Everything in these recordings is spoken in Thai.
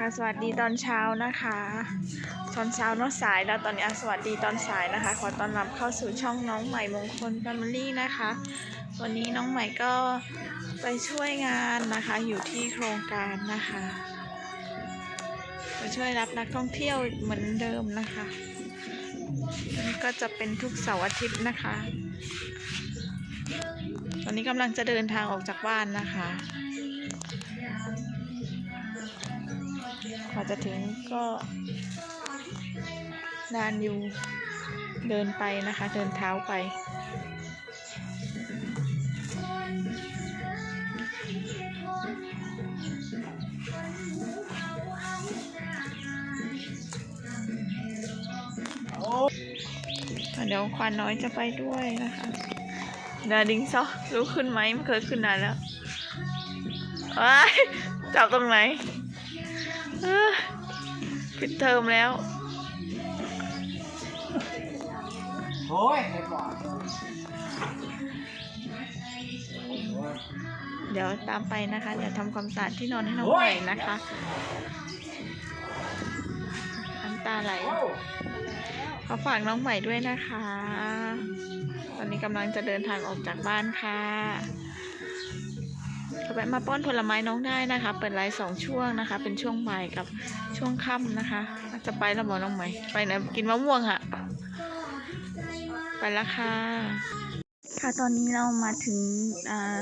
คะสวัสดีตอนเช้านะคะ ตอนเช้าเนอะสายแล้วตอนนี้สวัสดีตอนสายนะคะ ขอต้อนรับเข้าสู่ช่องน้องใหม่มงคลแฟมิลี่นะคะ วันนี้น้องใหม่ก็ไปช่วยงานนะคะอยู่ที่โครงการนะคะไปช่วยรับนักท่องเที่ยวเหมือนเดิมนะคะอันนี้ก็จะเป็นทุกเสาร์อาทิตย์นะคะ ตอนนี้กำลังจะเดินทางออกจากบ้านนะคะ ว่าจะถึงก็นานอยู่เดินไปนะคะ เดินเท้าไป เดี๋ยวควานน้อยจะไปด้วยนะคะดาดิงซอรู้ขึ้นไหมไม่เคยขึ้นนานแล้วว้ายจับตรงไหน ปิดเทอมแล้ว โอ้ยไอ้ก่อนเดี๋ยวตามไปนะคะ เดี๋ยวทำความสะอาดที่นอนให้น้องใหม่นะคะน้ำตาไหลขอฝากน้องใหม่ด้วยนะคะ ตอนนี้กำลังจะเดินทางออกจากบ้านค่ะ แวะมาป้อนผลไม้น้องได้นะคะ เปิดไลฟ์สองช่วงนะคะ เป็นช่วงบ่ายกับช่วงค่ำนะคะ จะไปแล้วหมอน้องใหม่ไปนะกินมะม่วงค่ะ ไปแล้วค่ะ ค่ะตอนนี้เรามาถึงอ่า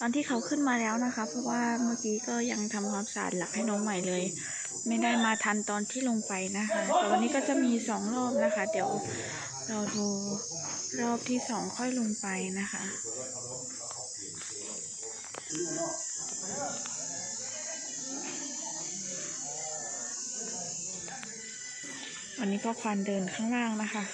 ตอนที่เขาขึ้นมาแล้วนะคะ เพราะว่าเมื่อกี้ก็ยังทำความสะอาดหลักให้น้องใหม่เลย ไม่ได้มาทันตอนที่ลงไปนะคะแต่วันนี้ก็จะมีสองรอบนะคะ เดี๋ยวเราดูรอบที่สองค่อยลงไปนะคะ วันนี้ก็ควานเดินข้างล่างนะคะ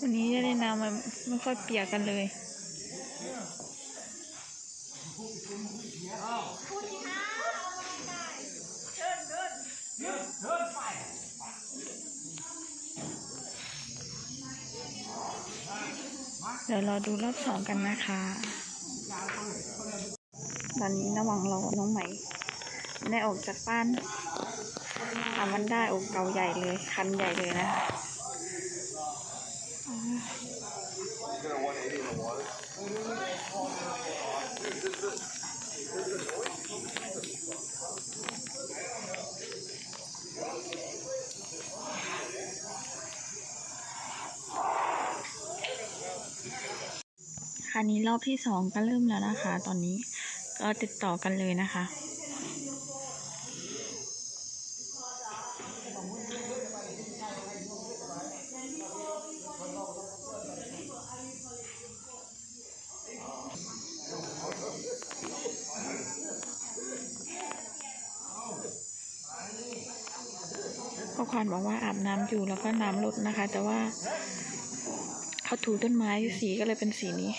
วันนี้ได้น้ำมันไม่ค่อยเปียกกันเลย เดี๋ยวรอดูรอบสองกันนะคะ ตอนนี้ระหว่างรอน้องไหม่ได้ออกจากบ้านทำมันได้อกเก่าใหญ่เลยคันใหญ่เลยนะคะ นนี้รอบที่สองก็เริ่มแล้วนะคะ ตอนนี้ก็ติดต่อกันเลยนะคะก็ควานบอกว่าอาบน้ำอยู่แล้วก็น้ำลดนะคะ แต่ว่าเขาถูต้นไม้สีก็เลยเป็นสีนี้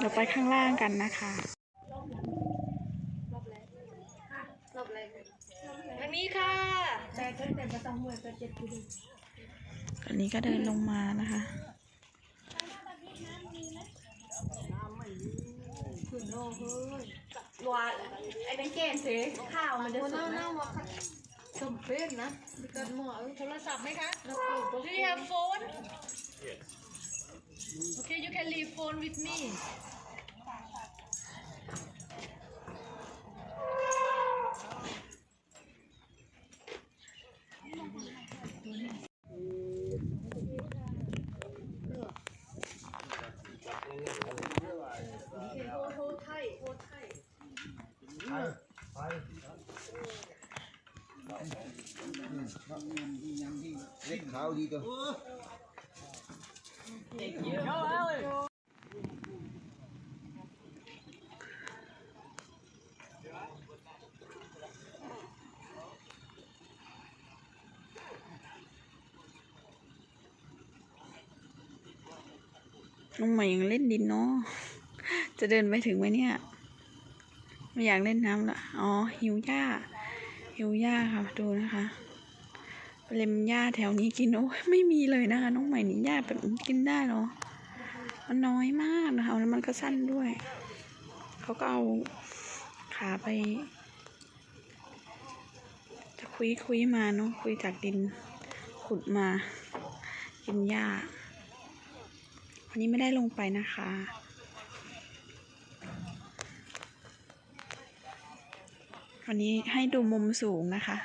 เดี๋ยวไปข้างล่างกันนะคะทางนี้ค่ะตอนนี้ก็เดินลงมานะคะหวานไอ้เป็นเกมสิข้าวมันจะสุกนะสมเป็นนะมีกันหมอโทรศัพท์ไหมคะ Do you have phone Okay, you can leave phone with me. Rất. น้องใหม่ยังเล่นดินเนาะ จะเดินไปถึงไหมเนี่ย ไม่อยากเล่นน้ำละ อ๋อ หิวหญ้า หิวหญ้าค่ะ ดูนะคะ เล็มหญ้าแถวนี้กินโอ้ยไม่มีเลยนะคะน้องใหม่นี่หญ้าแบบกินได้เหรอ มันน้อยมากนะคะแล้วมันก็สั้นด้วย เขาก็เอาขาไป จะคุยคุยมาเนาะคุยจากดินขุดมา กินหญ้าวันนี้ไม่ได้ลงไปนะคะวันนี้ให้ดูมุมสูงนะคะ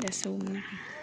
เดี๋ยวซูมนะคะ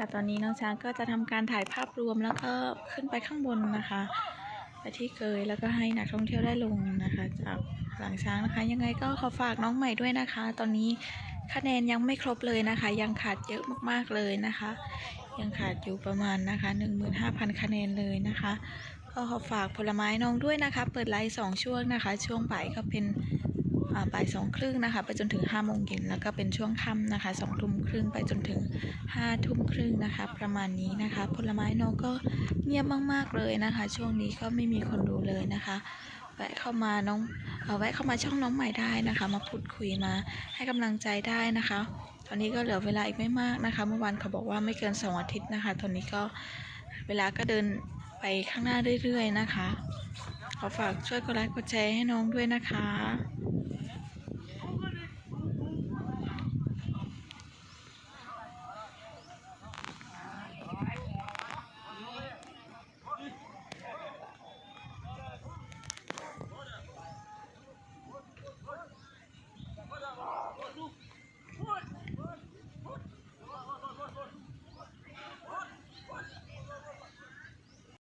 ค่ะ ตอนนี้น้องช้างก็จะทำการถ่ายภาพรวมแล้วก็ขึ้นไปข้างบนนะคะ ไปที่เกยแล้วก็ให้นักท่องเที่ยวได้ลงนะคะ จากหลังช้างนะคะ ยังไงก็ขอฝากน้องใหม่ด้วยนะคะ ตอนนี้คะแนนยังไม่ครบเลยนะคะ ยังขาดเยอะมากๆเลยนะคะ ยังขาดอยู่ประมาณนะคะ 15,000 คะแนนเลยนะคะ ก็ขอฝากผลไม้น้องด้วยนะคะ เปิดไลฟ์สองช่วงนะคะ ช่วงบ่ายก็เป็น บ่ายสองครึ่งนะคะไปจนถึง5โมงเย็นแล้วก็เป็นช่วงค่ำนะคะ2ทุ่มครึ่งไปจนถึง5ทุ่มครึ่งนะคะ ประมาณนี้นะคะ ผลไม้น้องก็เงียบมากๆเลยนะคะ ช่วงนี้ก็ไม่มีคนดูเลยนะคะแวะเข้ามาน้องเอ่อแวะเข้ามาช่องน้องใหม่ได้นะคะ มาพูดคุยมาให้กำลังใจได้นะคะ ตอนนี้ก็เหลือเวลาอีกไม่มากนะคะ เมื่อวานเขาบอกว่าไม่เกินสองอาทิตย์นะคะตอนนี้ก็เวลาก็เดินไปข้างหน้าเรื่อยๆนะคะ ขอฝากช่วยกดไลค์กดแชร์ให้น้องด้วยนะคะ